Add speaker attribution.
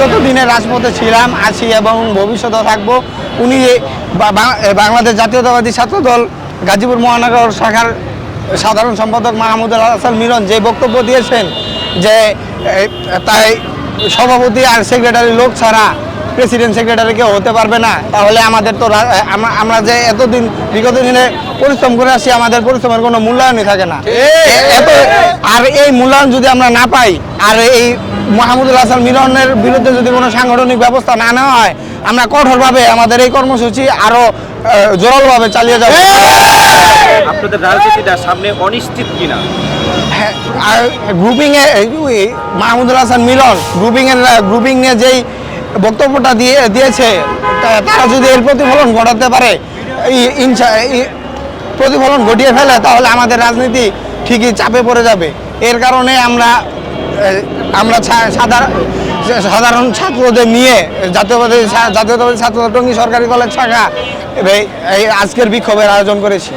Speaker 1: বিগত দিনে রাজপথে ছিলাম আছি এবং ভবিষ্যতেও থাকব। উনি বাংলাদেশ জাতীয়তাবাদী ছাত্র দল গাজীপুর মহানগর শাখার সাধারণ সম্পাদক মাহমুদুল হাসান মিলন যে বক্তব্য দিয়েছেন যে তাই সভাপতি আর সেক্রেটারি লোক ছাড়া প্রেসিডেন্ট সেক্রেটারি কেউ হতে পারবে না। তাহলে আমাদের তো আমরা- যে এতদিন বিগত দিনে পরিশ্রম করে আসি আমাদের পরিশ্রমের কোনো মূল্যায়নই থাকে না। এত- এই মূল্যায়ন যদি আমরা না পাই আর এই মাহমুদুল হাসান মিলনের বিরুদ্ধে যদি কোনো সাংগঠনিক ব্যবস্থা না নেওয়া হয় আমরা কঠোরভাবে আমাদের এই কর্মসূচি আরও আহ, জোরালোভাবে চালিয়ে যাব।
Speaker 2: আপনাদের রাজনীতিটা সামনে অনিশ্চিত কিনা?
Speaker 1: হ্যাঁ, আর গ্রুপিং এ এই ওই মাহমুদুল হাসান মিলন গ্রুপিং এর গ্রুপিং নিয়ে যেই বক্তব্যটা দিয়ে দিয়েছে তারা যদি এর প্রতিফলন ঘটাতে পারে প্রতিফলন ঘটিয়ে ফেলে তাহলে আমাদের রাজনীতি ঠিকই চাপে পড়ে যাবে। এর কারণে আমরা আমরা সাধারণ সাধারণ ছাত্রদের নিয়ে জাতীয়বাদী জাতীয়তাবাদী ছাত্র টঙ্গী সরকারি কলেজ শাখা আজকের বিক্ষোভের আয়োজন করেছি।